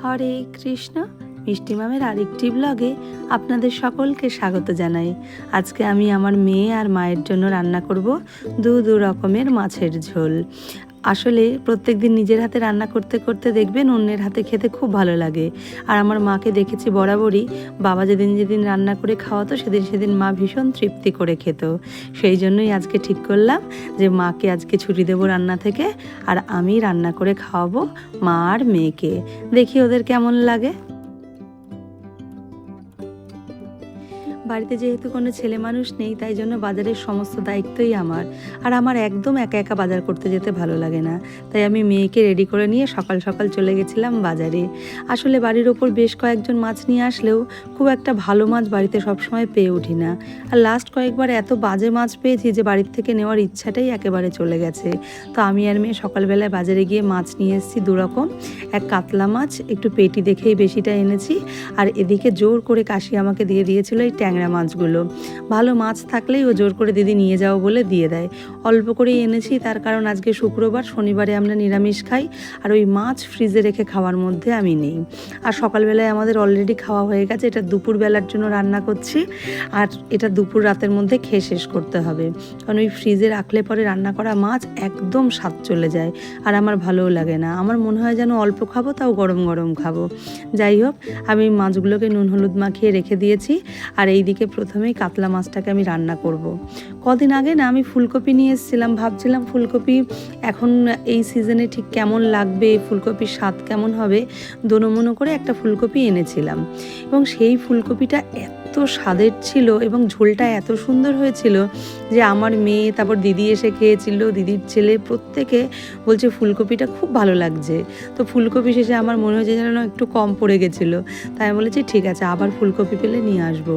হরে কৃষ্ণ, মিষ্টি মামের আরেকটি ব্লগে আপনাদের সকলকে স্বাগত জানাই। আজকে আমি আমার মেয়ে আর মায়ের জন্য রান্না করব দু দু রকমের মাছের ঝোল। আসলে প্রত্যেক দিন নিজের হাতে রান্না করতে করতে দেখবেন অন্যের হাতে খেতে খুব ভালো লাগে। আর আমার মাকে দেখেছি বরাবরই, বাবা যেদিন যেদিন রান্না করে খাওয়াতো, সেদিন সেদিন মা ভীষণ তৃপ্তি করে খেত। সেই জন্যই আজকে ঠিক করলাম যে মাকে আজকে ছুটি দেবো রান্না থেকে, আর আমি রান্না করে খাওয়াবো মা আর মেয়েকে। দেখি ওদের কেমন লাগে। বাড়িতে যেহেতু কোনো ছেলে মানুষ নেই, তাই জন্য বাজারের সমস্ত দায়িত্বই আমার। আর আমার একদম একা একা বাজার করতে যেতে ভালো লাগে না। তাই আমি মেয়েকে রেডি করে নিয়ে সকাল সকাল চলে গেছিলাম বাজারে। আসলে বাড়ির ওপর বেশ কয়েকজন মাছ নিয়ে আসলেও খুব একটা ভালো মাছ বাড়িতে সবসময় পেয়ে উঠি না। আর লাস্ট কয়েকবার এত বাজে মাছ পেয়েছি যে বাড়ির থেকে নেওয়ার ইচ্ছাটাই একেবারে চলে গেছে। তো আমি আর মেয়ে সকালবেলায় বাজারে গিয়ে মাছ নিয়ে এসেছি দুরকম। এক কাতলা মাছ, একটু পেটি দেখেই বেশিটা এনেছি। আর এদিকে জোর করে কাশি আমাকে দিয়ে দিয়েছিল এই ট্যাংরা মাছগুলো। ভালো মাছ থাকলেই ও জোর করে দিদি নিয়ে যাও বলে দিয়ে দেয়। অল্প করেই এনেছি, তার কারণ আজকে শুক্রবার, শনিবারে আমরা নিরামিষ খাই। আর ওই মাছ ফ্রিজে রেখে খাওয়ার মধ্যে আমি নেই। আর সকালবেলায় আমাদের অলরেডি খাওয়া হয়ে গেছে, এটা দুপুরবেলার জন্য রান্না করছি। আর এটা দুপুর রাতের মধ্যে খেয়ে শেষ করতে হবে। কারণ ওই ফ্রিজে রাখলে পরে রান্না করা মাছ একদম স্বাদ চলে যায়। আর আমার ভালোও লাগে না। আমার মনে হয় যেন অল্প খাব, তাও গরম গরম খাব। যাই হোক, আমি মাছগুলোকে নুন হলুদ মাখিয়ে রেখে দিয়েছি। আর এইদিকে প্রথমেই কাতলা মাছটাকে আমি রান্না করব। কদিন আগে না আমি ফুলকপি নিয়ে এসেছিলাম, ভাবছিলাম ফুলকপি এখন এই সিজনে ঠিক কেমন লাগবে ফুলকপির স্বাদ কেমন হবে দোনমনো করে একটা ফুলকপি এনেছিলাম এবং সেই ফুলকপিটা এত স্বাদের ছিল এবং ঝোলটা এত সুন্দর হয়েছিল যে আমার মেয়ে, তারপর দিদি এসে খেয়েছিল, দিদির ছেলে প্রত্যেকে বলছে, ফুলকপিটা খুব ভালো লাগছে। তো ফুলকপি শেষে আমার মনে হয়েছে যেন একটু কম পড়ে গেছিল। তাই আমি বলেছি, ঠিক আছে, আবার ফুলকপি পেলে নিয়ে আসব।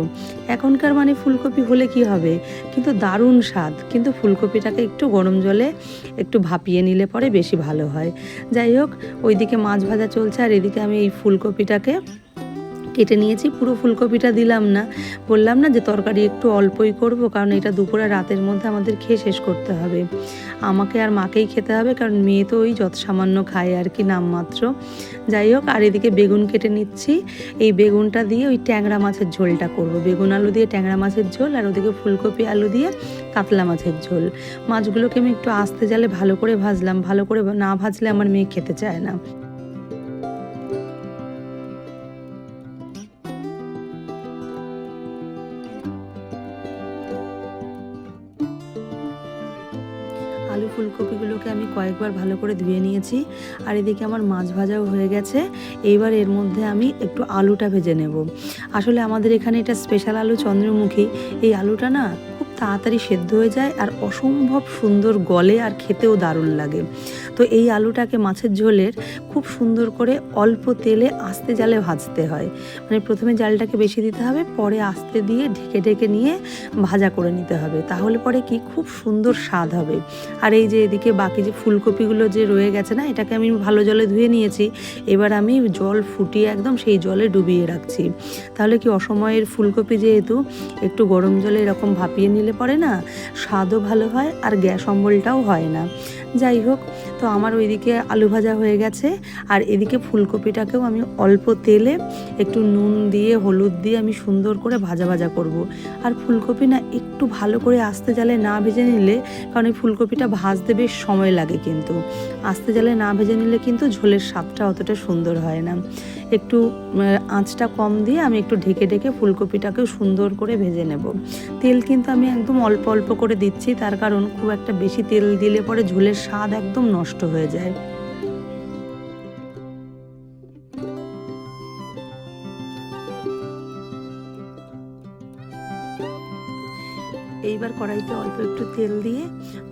এখনকার মানে ফুলকপি হলে কি হবে? কিন্তু দারুণ স্বাদ। কিন্তু ফুলকপিটাকে একটু গরম জলে একটু ভাপিয়ে নিলে পরে বেশি ভালো হয়। যাই হোক, ওইদিকে মাছ ভাজা চলছে আর এদিকে আমি এই ফুলকপিটাকে কেটে নিয়েছি, পুরো ফুলকপিটা দিলাম না। বললাম না যে তরকারি একটু অল্পই করব, কারণ এটা দুপুরে রাতের মধ্যে আমাদের খেয়ে শেষ করতে হবে। আমাকে আর মাকেই খেতে হবে, কারণ মেয়ে তো ওই যত সামান্য খায় আর কি নামমাত্র। যাই হোক, আর এদিকে বেগুন কেটে নিচ্ছি। এই বেগুনটা দিয়ে ওই ট্যাংরা মাছের ঝোলটা করব। বেগুন আলু দিয়ে ট্যাংরা মাছের ঝোল, আর ওদিকে ফুলকপি আলু দিয়ে কাতলা মাছের ঝোল। মাছগুলোকে আমি একটু আস্তে জালে ভালো করে ভাজলাম, ভালো করে না ভাজলে আমার মেয়ে খেতে চায় না। কয়েকবার ভালো করে ধুয়ে নিয়েছি। আর এদিকে আমার মাছ ভাজাও হয়ে গেছে। এইবার এর মধ্যে আমি একটু আলুটা ভেজে নেব। আসলে আমাদের এখানে এটা স্পেশাল আলু চন্দ্রমুখী। এই আলুটা না তাড়াতাড়ি সেদ্ধ হয়ে যায় আর অসম্ভব সুন্দর গলে আর খেতেও দারুণ লাগে। তো এই আলুটাকে মাছের ঝোলের খুব সুন্দর করে অল্প তেলে আস্তে জালে ভাজতে হয়। মানে প্রথমে জালটাকে বেশি দিতে হবে, পরে আস্তে দিয়ে ঢেকে ঢেকে নিয়ে ভাজা করে নিতে হবে। তাহলে পরে কি খুব সুন্দর স্বাদ হবে। আর এই যে এদিকে বাকি যে ফুলকপিগুলো যে রয়ে গেছে না, এটাকে আমি ভালো জলে ধুয়ে নিয়েছি। এবার আমি জল ফুটিয়ে একদম সেই জলে ডুবিয়ে রাখছি। তাহলে কি অসময়ের ফুলকপি যেহেতু একটু গরম জলে এরকম ভাপিয়ে নিলে পরে না, স্বাদও ভালো হয় আর গ্যাস অম্বলটাও হয় না। যাই হোক, তো আমার ওইদিকে আলু ভাজা হয়ে গেছে আর এদিকে ফুলকপিটাকেও আমি অল্প তেলে একটু নুন দিয়ে, হলুদ দিয়ে আমি সুন্দর করে ভাজা ভাজা করব। আর ফুলকপি না একটু ভালো করে আস্তে জালে না ভেজে নিলে, কারণ এই ফুলকপিটা ভাজতে বেশ সময় লাগে কিন্তু। আস্তে জালে না ভেজে নিলে কিন্তু ঝোলের স্বাদটা অতটা সুন্দর হয় না। একটু আঁচটা কম দিয়ে আমি একটু ঢেকে ঢেকে ফুলকপিটাকেও সুন্দর করে ভেজে নেব। তেল কিন্তু আমি একদম অল্প অল্প করে দিচ্ছি, তার কারণ খুব একটা বেশি তেল দিলে পরে ঝোলের স্বাদ একদম নষ্ট হয়ে যায়। এইবার কড়াইতে অল্প একটু তেল দিয়ে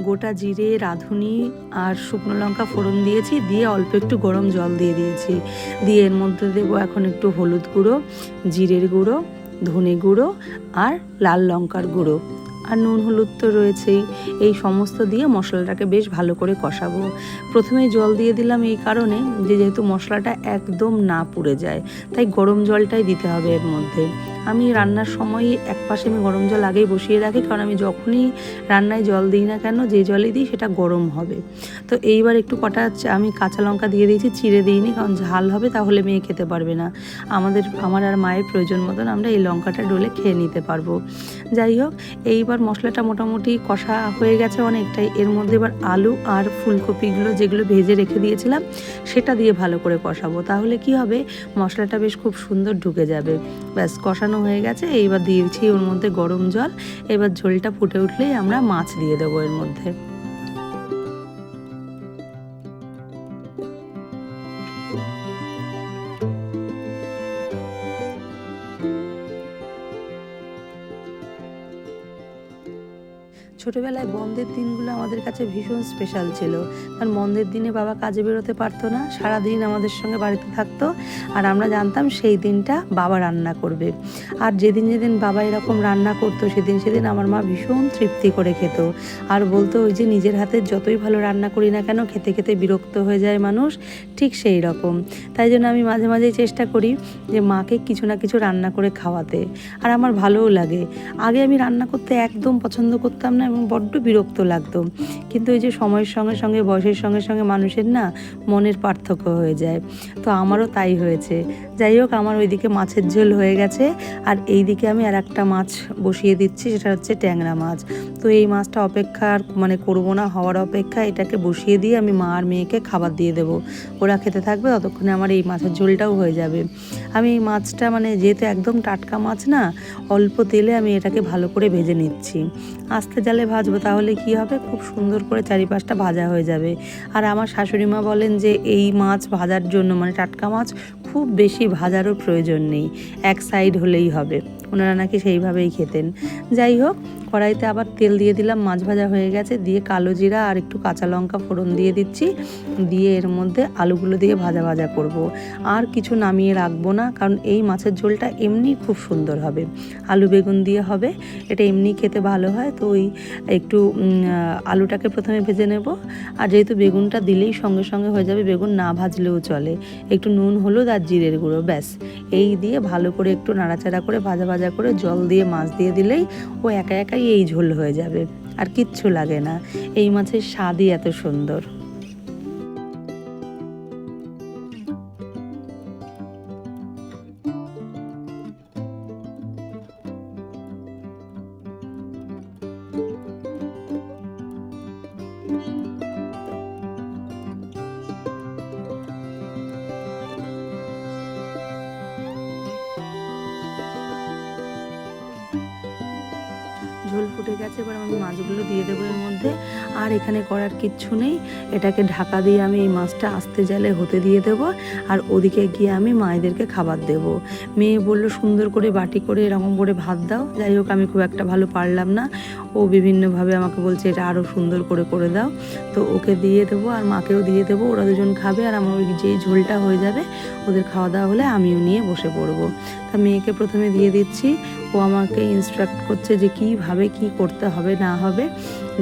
গোটা জিরে, রাঁধুনি আর শুকনো লঙ্কা ফোড়ন দিয়েছি, দিয়ে অল্প একটু গরম জল দিয়ে দিয়েছি। দিয়ে এর মধ্যে দেবো এখন একটু হলুদ গুঁড়ো, জিরের গুঁড়ো, ধনে গুঁড়ো আর লাল লঙ্কার গুঁড়ো। আর নুন, হলুদ তো রয়েছেই। এই সমস্ত দিয়ে মশলাটাকে বেশ ভালো করে কষাবো। প্রথমে জল দিয়ে দিলাম এই কারণে যে যেহেতু মশলাটা একদম না পুড়ে যায়, তাই গরম জলটাই দিতে হবে এর মধ্যে। আমি রান্নার সময় এক পাশে আমি গরম জল আগেই বসিয়ে রাখি, কারণ আমি যখনই রান্নায় জল দিই না কেন, যে জলই দিই সেটা গরম হবে। তো এইবার একটু কটা আমি কাঁচা লঙ্কা দিয়ে দিয়েছি, চিড়ে দিইনি, কারণ ঝাল হবে তাহলে মেয়ে খেতে পারবে না। আমাদের, আমার আর মায়ের প্রয়োজন মতন আমরা এই লঙ্কাটা ডলে খেয়ে নিতে পারব। যাই হোক, এইবার মশলাটা মোটামুটি কষা হয়ে গেছে অনেকটাই। এর মধ্যে এবার আলু আর ফুলকপিগুলো যেগুলো ভেজে রেখে দিয়েছিলাম, সেটা দিয়ে ভালো করে কষাবো। তাহলে কি হবে? মশলাটা বেশ খুব সুন্দর ঢুকে যাবে। ব্যাস, কষানো হয়ে গেছে। এইবার দিয়েছি ওর মধ্যে গরম জল। এবার ঝোলটা ফুটে উঠলেই আমরা মাছ দিয়ে দেবো এর মধ্যে। ছোটোবেলায় বন্ধের দিনগুলো আমাদের কাছে ভীষণ স্পেশাল ছিল। কারণ বন্ধের দিনে বাবা কাজে বেরোতে পারতো না, সারাদিন আমাদের সঙ্গে বাড়িতে থাকতো আর আমরা জানতাম সেই দিনটা বাবা রান্না করবে। আর যেদিন যেদিন বাবা এরকম রান্না করতো, সেদিন সেদিন আমার মা ভীষণ তৃপ্তি করে খেত। আর বলতো ওই যে নিজের হাতের যতই ভালো রান্না করি না কেন, খেতে খেতে বিরক্ত হয়ে যায় মানুষ, ঠিক সেই রকম। তাই জন্য আমি মাঝে মাঝে চেষ্টা করি যে মাকে কিছু না কিছু রান্না করে খাওয়াতে। আর আমার ভালোও লাগে। আগে আমি রান্না করতে একদম পছন্দ করতাম না এবং বড্ড বিরক্ত লাগতো। কিন্তু ওই যে সময়ের সঙ্গে সঙ্গে, বয়সের সঙ্গে সঙ্গে মানুষের না মনের পার্থক্য হয়ে যায়। তো আমারও তাই হয়েছে। যাই হোক, আমার ওইদিকে মাছের ঝোল হয়ে গেছে। আর এই দিকে আমি আর একটা মাছ বসিয়ে দিচ্ছি, সেটা হচ্ছে ট্যাংরা মাছ। তো এই মাছটা অপেক্ষা আর মানে করব না, হওয়ার অপেক্ষা। এটাকে বসিয়ে দিয়ে আমি মা আর মেয়েকে খাবার দিয়ে দেবো। ওরা খেতে থাকবে, ততক্ষণে আমার এই মাছের ঝোলটাও হয়ে যাবে। আমি এই মাছটা মানে যেহেতু একদম টাটকা মাছ না, অল্প তেলে আমি এটাকে ভালো করে ভেজে নিচ্ছি। আস্তে জালে ভাজবো, তাহলে কি হবে? খুব সুন্দর করে চারিপাশটা ভাজা হয়ে যাবে। আর আমার শাশুড়ি মা বলেন যে, এই মাছ ভাজার জন্য মানে টাটকা মাছ, খুব বেশি ভাজারও প্রয়োজন নেই। এক সাইড হলেই হবে। ওনারা নাকি সেইভাবেই খেতেন। যাই হোক কড়াইতে আবার তেল দিয়ে দিলাম, মাছ ভাজা হয়ে গেছে, দিয়ে কালো জিরা আর একটু কাঁচা লঙ্কা ফোড়ন দিয়ে দিচ্ছি, দিয়ে এর মধ্যে আলুগুলো দিয়ে ভাজা ভাজা করব। আর কিছু নামিয়ে রাখব না, কারণ এই মাছের ঝোলটা এমনি খুব সুন্দর হবে। আলু বেগুন দিয়ে হবে, এটা এমনি খেতে ভালো হয়, তো ওই একটু আলুটাকে প্রথমে ভেজে নেব। আর যেহেতু বেগুনটা দিলেই সঙ্গে সঙ্গে হয়ে যাবে, বেগুন না ভাজলেও চলে। একটু নুন, হলুদ আর জিরের গুঁড়ো, ব্যাস। এই দিয়ে ভালো করে একটু নাড়াচাড়া করে, ভাজা ভাজা করে জল দিয়ে মাছ দিয়ে দিলেই ও একা একাই এই ঝোল হয়ে যাবে। আর কিচ্ছু লাগে না। এই মাছের স্বাদই এত সুন্দর। ঝোল ফুটে গেছে, এবার আমি মাছগুলো দিয়ে দেবো এর মধ্যে। আর এখানে করার কিচ্ছু নেই, এটাকে ঢাকা দিয়ে আমি এই মাছটা আস্তে জালে হতে দিয়ে দেবো, আর ওদিকে গিয়ে আমি মায়েদেরকে খাবার দেব। মেয়ে বলল, সুন্দর করে বাটি করে এরকম করে ভাত দাও, যাই হোক, আমি খুব একটা ভালো পারলাম না। ও বিভিন্নভাবে আমাকে বলছে, এটা আরও সুন্দর করে করে দাও। তো ওকে দিয়ে দেবো, আর মাকেও দিয়ে দেবো, ওরা দুজন খাবে, আর আমার ওই যেই ঝোলটা হয়ে যাবে, ওদের খাওয়া দাওয়া হলে আমিও নিয়ে বসে পড়ব। তা মেয়েকে প্রথমে দিয়ে দিচ্ছি ও আমাকে ইনস্ট্রাক্ট করছে যে কীভাবে কি করতে হবে, না হবে,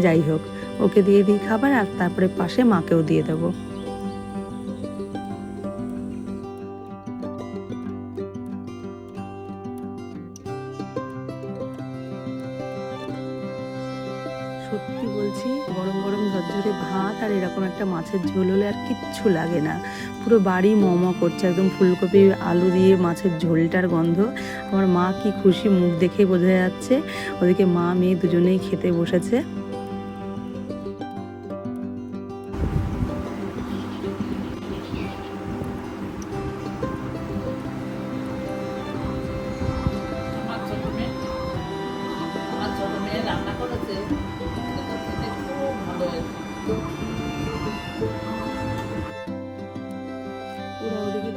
যাই হোক, ওকে দিয়ে দিই খাবার আর তারপরে পাশে মাকেও দিয়ে দেবো। সত্যি বলছি, গরম গরম ঝরঝরে ভাত আর এরকম একটা মাছের ঝোল হলে আর কিচ্ছু লাগে না। পুরো বাড়ি মম করছে, একদম ফুলকপি, আলু দিয়ে মাছের ঝোলটার গন্ধ। আমার মা কি খুশি মুখ দেখে বোঝা যাচ্ছে, ওদিকে মা, মেয়ে দুজনেই খেতে বসেছে।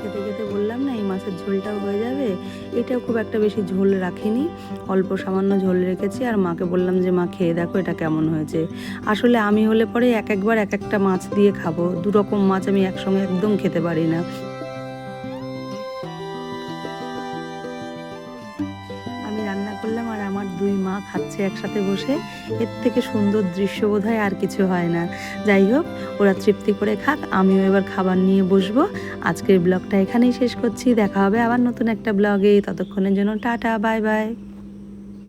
খেতে খেতে বললাম না, এই মাছের ঝোলটাও হয়ে যাবে। এটাও খুব একটা বেশি ঝোল রাখিনি। অল্প সামান্য ঝোল রেখেছি আর মাকে বললাম যে, মা, খেয়ে দেখো এটা কেমন হয়েছে। আসলে আমি হলে পরে এক একবার এক একটা মাছ দিয়ে খাব। দুরকম মাছ আমি একসঙ্গে একদম খেতে পারি না। দুই মা খাচ্ছে একসাথে বসে, এর থেকে সুন্দর দৃশ্য বোধ আর কিছু হয় না। যাই হোক, ওরা তৃপ্তি করে খাক, আমিও এবার খাবার নিয়ে বসবো। আজকের ব্লগটা এখানেই শেষ করছি, দেখা হবে আবার নতুন একটা ব্লগে। ততক্ষণের জন্য টাটা, বাই বাই।